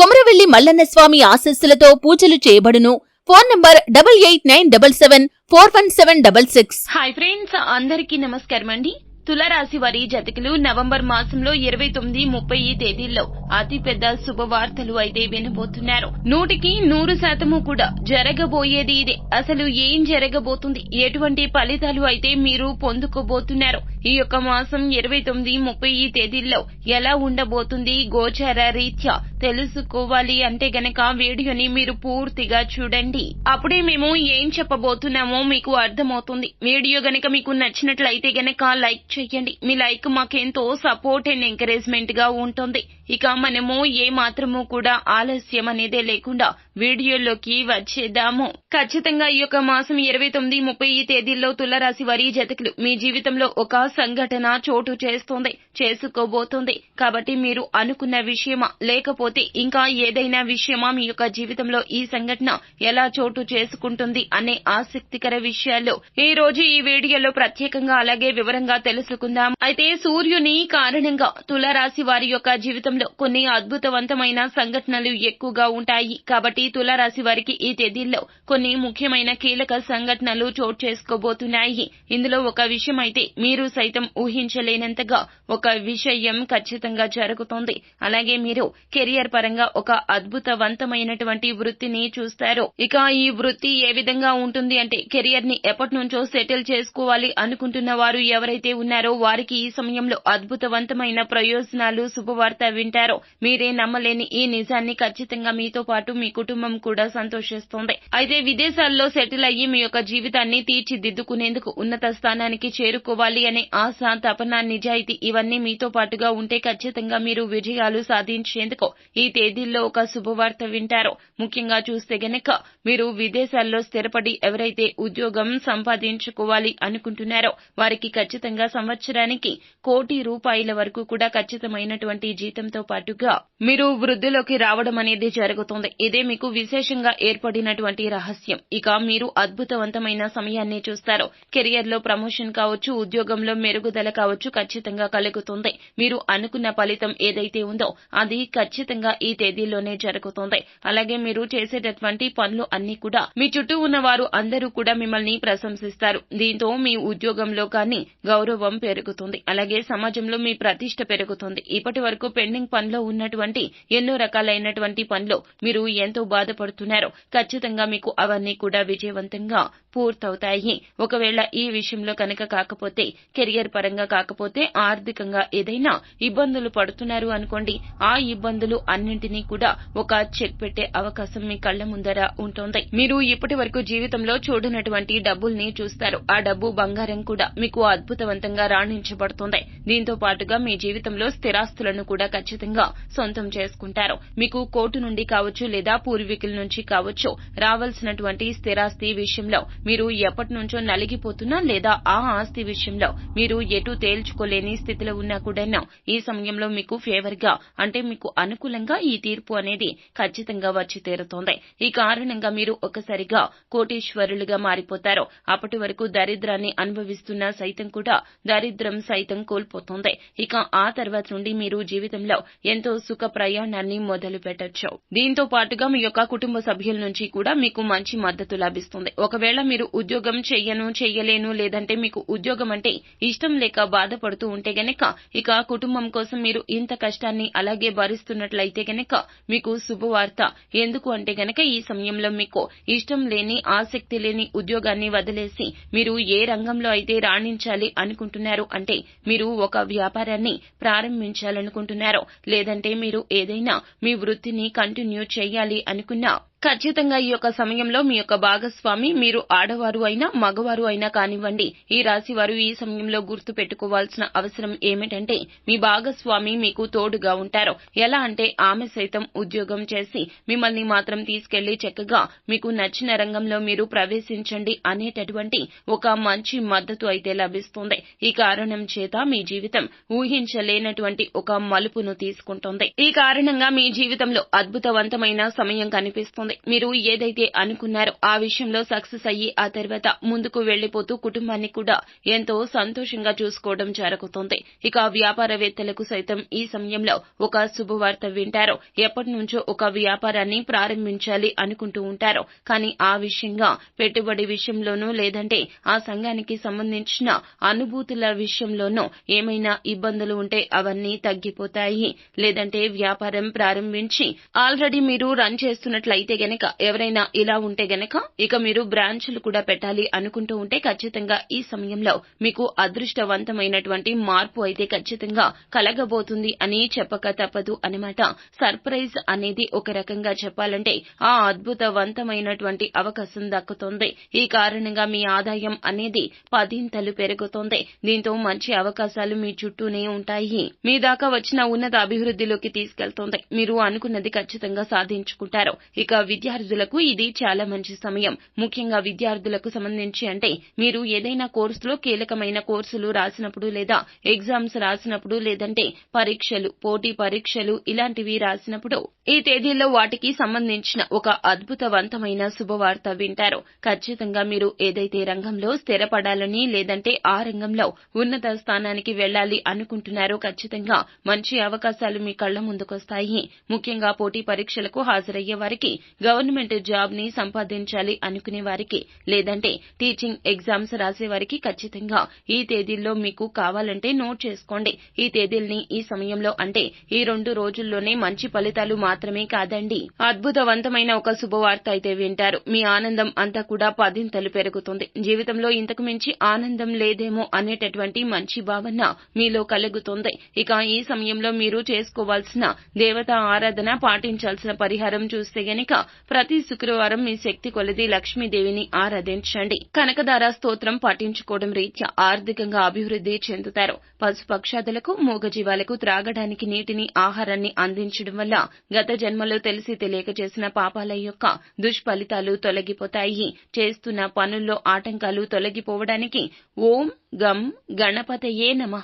కొమరవెల్లి మల్లన్న స్వామి ఆశస్సులతో పూజలు చేయబడును. Phone number double eight nine double seven four one seven double six. Hi friends అందరికీ నమస్కారం అండి. తులరాశి వారి జతకులు నవంబర్ మాసంలో ఇరవై తొమ్మిది ముప్పై తేదీల్లో అతిపెద్ద శుభవార్తలు అయితే వినబోతున్నారు. నూటికి నూరు శాతము కూడా జరగబోయేది ఇదే. అసలు ఏం జరగబోతుంది? ఎటువంటి ఫలితాలు అయితే మీరు పొందుకోబోతున్నారు? ఈ యొక్క మాసం ఇరవై తొమ్మిది ముప్పై తేదీల్లో ఎలా ఉండబోతుంది గోచార రీత్యా తెలుసుకోవాలి అంటే గనక వీడియోని మీరు పూర్తిగా చూడండి. అప్పుడే మేము ఏం చెప్పబోతున్నామో మీకు అర్థమవుతుంది. వీడియో గనక మీకు నచ్చినట్లయితే గనక లైక్ చేయండి. మీ లైక్ మాకెంతో సపోర్ట్ అండ్ ఎంకరేజ్మెంట్గా ఉంటుంది. ఇక మనము ఏ మాత్రము కూడా ఆలస్యం అనేదే లేకుండా వీడియోలోకి వచ్చేద్దాము. ఖచ్చితంగా ఈ యొక్క మాసం ఇరవై తొమ్మిది ముప్పై తేదీల్లో తులరాశి వారి జతకులు మీ జీవితంలో ఒక సంఘటన చోటు చేస్తోంది చేసుకోబోతోంది. కాబట్టి మీరు అనుకున్న విషయమా లేకపోతే ఇంకా ఏదైనా విషయమా మీ యొక్క జీవితంలో ఈ సంఘటన ఎలా చోటు చేసుకుంటుంది అనే ఆసక్తికర విషయాల్లో ఈ రోజు ఈ వీడియోలో ప్రత్యేకంగా అలాగే వివరంగా తెలుసుకుందాం. అయితే సూర్యుని కారణంగా తులరాశి వారి యొక్క జీవితంలో కొన్ని అద్భుతవంతమైన సంఘటనలు ఎక్కువగా ఉంటాయి. కాబట్టి తులరాశి వారికి ఈ తేదీల్లో కొన్ని ముఖ్యమైన కీలక సంఘటనలు చోటు చేసుకోబోతున్నాయి. ఇందులో ఒక విషయం అయితే మీరు సైతం ఊహించలేనంతగా ఒక విషయం ఖచ్చితంగా జరుగుతోంది. అలాగే మీరు కెరియర్ పరంగా ఒక అద్భుతవంతమైనటువంటి వృత్తిని చూస్తారు. ఇక ఈ వృత్తి ఏ విధంగా ఉంటుంది అంటే కెరియర్ని ఎప్పటి నుంచో సెటిల్ చేసుకోవాలి అనుకుంటున్న వారు ఎవరైతే ఉన్నారో వారికి ఈ సమయంలో అద్భుతవంతమైన ప్రయోజనాలు శుభవార్త వింటారో. మీరే నమ్మలేని ఈ నిజాన్ని ఖచ్చితంగా మీతో పాటు మీ కుటుంబం కూడా సంతోషిస్తోంది. అయితే విదేశాల్లో సెటిల్ అయ్యి మీ యొక్క జీవితాన్ని తీర్చిదిద్దుకునేందుకు ఉన్నత స్థానానికి చేరుకోవాలి అనే ఆశ తపన నిజాయితీ ఇవన్నీ మీతో పాటుగా ఉంటే ఖచ్చితంగా మీరు విజయాలు సాధించేందుకు ఈ తేదీల్లో ఒక శుభవార్త వింటారు. ముఖ్యంగా చూస్తే గనక మీరు విదేశాల్లో స్థిరపడి ఎవరైతే ఉద్యోగం సంపాదించుకోవాలి అనుకుంటున్నారో వారికి ఖచ్చితంగా సంవత్సరానికి కోటి రూపాయల వరకు కూడా ఖచ్చితమైనటువంటి జీతంతో పాటుగా మీరు వృద్ధిలోకి రావడం అనేది జరుగుతుంది. ఇదే మీకు విశేషంగా ఏర్పడినటువంటి రహస్యం. ఇక మీరు అద్భుతవంతమైన సమయాన్ని చూస్తారు. కెరియర్లో ప్రమోషన్ కావచ్చు ఉద్యోగంలో మెరుగుదల కావచ్చు ఖచ్చితంగా కలుగుతుంది. మీరు అనుకున్న ఫలితం ఏదైతే ఉందో అది ఖచ్చితంగా ఈ తేదీలోనే జరుగుతుంది. అలాగే మీరు చేసేటటువంటి పనులు అన్ని కూడా మీ చుట్టూ ఉన్న వారు అందరూ కూడా మిమ్మల్ని ప్రశంసిస్తారు. దీంతో మీ ఉద్యోగంలో కానీ గౌరవం పెరుగుతుంది. అలాగే సమాజంలో మీ ప్రతిష్ట పెరుగుతుంది. ఇప్పటి వరకు పెండింగ్ పనిలో ఉన్నటువంటి ఎన్నో రకాలైనటువంటి పనులు మీరు ఎంతో బాధపడుతున్నారో. ఖచ్చితంగా మీకు అవన్నీ కూడా విజయవంతంగా పూర్తవుతాయి. ఒకవేళ ఈ విషయంలో కనుక కాకపోతే కెరియర్ పరంగా కాకపోతే ఆర్థికంగా ఏదైనా ఇబ్బందులు పడుతున్నారు అనుకోండి ఆ ఇబ్బందులు అన్నింటినీ కూడా ఒక చెక్ పెట్టే అవకాశం మీ కళ్ళ ముందర ఉంటుంది. మీరు ఇప్పటి వరకు జీవితంలో చూడనటువంటి డబ్బుల్ని చూస్తారు. ఆ డబ్బు బంగారం కూడా మీకు అద్భుతవంతంగా రాణించబడుతుంది. దీంతో పాటుగా మీ జీవితంలో స్థిరాస్తులను కూడా ఖచ్చితంగా సొంతం చేసుకుంటారు. మీకు కోర్టు నుండి కావచ్చు లేదా పూర్వీకుల నుంచి కావచ్చు రావాల్సినటువంటి స్థిరాస్తి విషయంలో మీరు ఎప్పటి నుంచో నలిగిపోతున్నా లేదా ఆ ఆస్తి విషయంలో మీరు ఎటు తేల్చుకోలేని స్థితిలో ఉన్నా కూడా ఈ సమయంలో మీకు ఫేవర్గా అంటే మీకు అనుకూలంగా ఈ తీర్పు అనేది ఖచ్చితంగా వచ్చి తీరుతోంది. ఈ కారణంగా మీరు ఒకసారిగా కోటీశ్వరులుగా మారిపోతారు అప్పటి వరకు దరిద్రాన్ని అనుభవిస్తున్న సైతం కూడా దరిద్రం సైతం కోల్పోతుంది. ఇక ఆ తర్వాత నుండి మీరు జీవితంలో ఎంతో సుఖ ప్రయాణాన్ని మొదలు పెట్టొచ్చు. దీంతో పాటుగా మీ యొక్క కుటుంబ సభ్యుల నుంచి కూడా మీకు మంచి మద్దతు లభిస్తుంది. ఒకవేళ మీరు ఉద్యోగం చెయ్యను చెయ్యలేను లేదంటే మీకు ఉద్యోగం అంటే ఇష్టం లేక బాధపడుతూ ఉంటే గనక ఇక కుటుంబం కోసం మీరు ఇంత కష్టాన్ని అలాగే భరిస్తున్నట్లయితే గనక మీకు శుభవార్త. ఎందుకు అంటే గనక ఈ సమయంలో మీకు ఇష్టం లేని ఆసక్తి లేని ఉద్యోగాన్ని వదిలేసి మీరు ఏ రంగంలో అయితే రాణించాలి అనుకుంటున్నారు అంటే మీరు ఒక వ్యాపారాన్ని ప్రారంభించాలనుకుంటున్నారో లేదంటే మీరు ఏదైనా మీ వృత్తిని కంటిన్యూ చేయాలి అనుకున్నా ఖచ్చితంగా ఈ యొక్క సమయంలో మీ యొక్క భాగస్వామి మీరు ఆడవారు అయినా మగవారు అయినా కానివ్వండి ఈ రాశి వారు ఈ సమయంలో గుర్తు పెట్టుకోవాల్సిన అవసరం ఏమిటంటే మీ భాగస్వామి మీకు తోడుగా ఉంటారు. ఎలా అంటే ఆమె సైతం ఉద్యోగం చేసి మిమ్మల్ని మాత్రం తీసుకెళ్ళి చక్కగా మీకు నచ్చిన రంగంలో మీరు ప్రవేశించండి అనేటటువంటి ఒక మంచి మద్దతు అయితే లభిస్తుంది. ఈ కారణం చేత మీ జీవితం ఊహించలేనటువంటి ఒక మలుపును తీసుకుంటుంది. ఈ కారణంగా మీ జీవితంలో అద్భుతవంతమైన సమయం కనిపిస్తుంది. మీరు ఏదైతే అనుకున్నారో ఆ విషయంలో సక్సెస్ అయ్యి ఆ తర్వాత ముందుకు వెళ్ళిపోతూ కుటుంబాన్ని కూడా ఎంతో సంతోషంగా చూసుకోవడం జరుగుతోంది. ఇక వ్యాపారవేత్తలకు సైతం ఈ సమయంలో ఒక శుభవార్త వింటారు. ఎప్పటి నుంచో ఒక వ్యాపారాన్ని ప్రారంభించాలి అనుకుంటూ ఉంటారు. కానీ ఆ విషయంగా పెట్టుబడి విషయంలోనూ లేదంటే ఆ సంఘానికి సంబంధించిన అనుభూతుల విషయంలోనూ ఏమైనా ఇబ్బందులు ఉంటే అవన్నీ తగ్గిపోతాయి. లేదంటే వ్యాపారం ప్రారంభించి ఆల్రెడీ మీరు రన్ చేస్తున్నట్లయితే గనక ఎవరైనా ఇలా ఉంటే గనక ఇక మీరు బ్రాంచ్లు కూడా పెట్టాలి అనుకుంటూ ఉంటే ఖచ్చితంగా ఈ సమయంలో మీకు అదృష్టవంతమైనటువంటి మార్పు అయితే ఖచ్చితంగా కలగబోతుంది అని చెప్పక తప్పదు అనమాట సర్ప్రైజ్ అనేది ఒక రకంగా చెప్పాలంటే ఆ అద్భుతవంతమైనటువంటి అవకాశం దక్కుతుంది. ఈ కారణంగా మీ ఆదాయం అనేది పదింతలు పెరుగుతోంది. దీంతో మంచి అవకాశాలు మీ చుట్టూనే ఉంటాయి. మీ దాకా వచ్చిన ఉన్నత అభివృద్ధిలోకి తీసుకెళ్తుంది. మీరు అనుకున్నది ఖచ్చితంగా సాధించుకుంటారు. ఇక విద్యార్థులకు ఇది చాలా మంచి సమయం. ముఖ్యంగా విద్యార్థులకు సంబంధించి అంటే మీరు ఏదైనా కోర్సులో కీలకమైన కోర్సులు రాసినప్పుడు లేదా ఎగ్జామ్స్ రాసినప్పుడు లేదంటే పరీక్షలు పోటీ పరీక్షలు ఇలాంటివి రాసినప్పుడు ఈ తేదీల్లో వాటికి సంబంధించిన ఒక అద్భుతవంతమైన శుభవార్త వింటారు. ఖచ్చితంగా మీరు ఏదైతే రంగంలో స్థిరపడాలని లేదంటే ఆ రంగంలో ఉన్నత స్థానానికి వెళ్ళాలి అనుకుంటున్నారో ఖచ్చితంగా మంచి అవకాశాలు మీ కళ్ళ ముందుకొస్తాయి. ముఖ్యంగా పోటీ పరీక్షలకు హాజరయ్యే వారికి గవర్నమెంట్ జాబ్ని సంపాదించాలి అనుకునే వారికి లేదంటే టీచింగ్ ఎగ్జామ్స్ రాసే వారికి ఖచ్చితంగా ఈ తేదీల్లో మీకు కావాలంటే నోట్ చేసుకోండి. ఈ తేదీల్ని ఈ సమయంలో అంటే ఈ రెండు రోజుల్లోనే మంచి ఫలితాలు మాత్రమే కాదండి. అద్భుతవంతమైన ఒక శుభవార్త అయితే వింటారు. మీ ఆనందం అంతా కూడా పదింతలు పెరుగుతుంది. జీవితంలో ఇంతకు మించి ఆనందం లేదేమో అనేటటువంటి మంచి భావన మీలో కలుగుతుంది. ఇక ఈ సమయంలో మీరు చేసుకోవాల్సిన దేవతా ఆరాధన పాటించాల్సిన పరిహారం చూస్తే గనక ప్రతి శుక్రవారం మీ శక్తి కొలది లక్ష్మీదేవిని ఆరాధించండి. కనకదార స్తోత్రం పఠించుకోవడం రీత్యా ఆర్థికంగా అభివృద్ధి చెందుతారు. పశుపక్షాదులకు మూగజీవాలకు త్రాగడానికి నీటిని ఆహారాన్ని అందించడం వల్ల గత జన్మలో తెలిసి తెలియక చేసిన పాపాల యొక్క దుష్ఫలితాలు తొలగిపోతాయి. చేస్తున్న పనుల్లో ఆటంకాలు తొలగిపోవడానికి ఓం గం గణపతయే నమ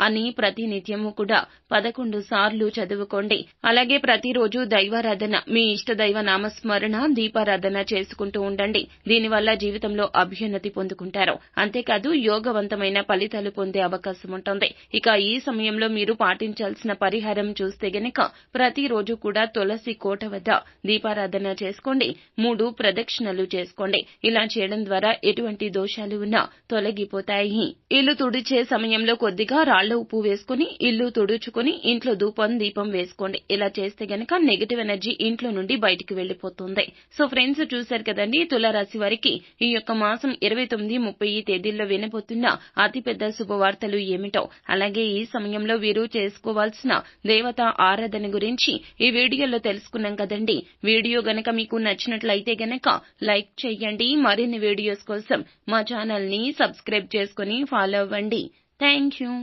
అని ప్రతినిత్యము కూడా పదకొండు సార్లు చదువుకోండి. అలాగే ప్రతిరోజు దైవారాధన మీ ఇష్ట దైవ నామ నామస్మరణ దీపారాధన చేసుకుంటూ ఉండండి. దీనివల్ల జీవితంలో అభ్యున్నతి పొందుకుంటారు. అంతేకాదు యోగవంతమైన ఫలితాలు పొందే అవకాశం ఉంటుంది. ఇక ఈ సమయంలో మీరు పాటించాల్సిన పరిహారం చూస్తే గనక ప్రతిరోజు కూడా తులసి కోట వద్ద దీపారాధన చేసుకోండి. మూడు ప్రదక్షిణలు చేసుకోండి. ఇలా చేయడం ద్వారా ఎటువంటి దోషాలు ఉన్నా తొలగిపోతాయి. ఇల్లు తుడిచే సమయంలో కొద్దిగా రాళ్ళ ఉప్పు వేసుకుని ఇల్లు తుడుచుకుని ఇంట్లో ధూపం దీపం వేసుకోండి. ఇలా చేస్తే గనక నెగిటివ్ ఎనర్జీ ఇంట్లో నుండి బయటికి వెళ్ళిపోతుంది సో ఫ్రెండ్స్ చూశారు కదండి తులారాశి వారికి ఈ యొక్క మాసం ఇరవై తొమ్మిది ముప్పై తేదీల్లో వినబోతున్న అతిపెద్ద శుభవార్తలు ఏమిటో అలాగే ఈ సమయంలో వీరు చేసుకోవాల్సిన దేవత ఆరాధన గురించి ఈ వీడియోలో తెలుసుకున్నాం కదండి. వీడియో గనక మీకు నచ్చినట్లయితే గనక లైక్ చేయండి. మరిన్ని వీడియోస్ కోసం మా ఛానల్ని సబ్స్క్రైబ్ చేసుకుని ఫాలో అవ్వండి. Thank you.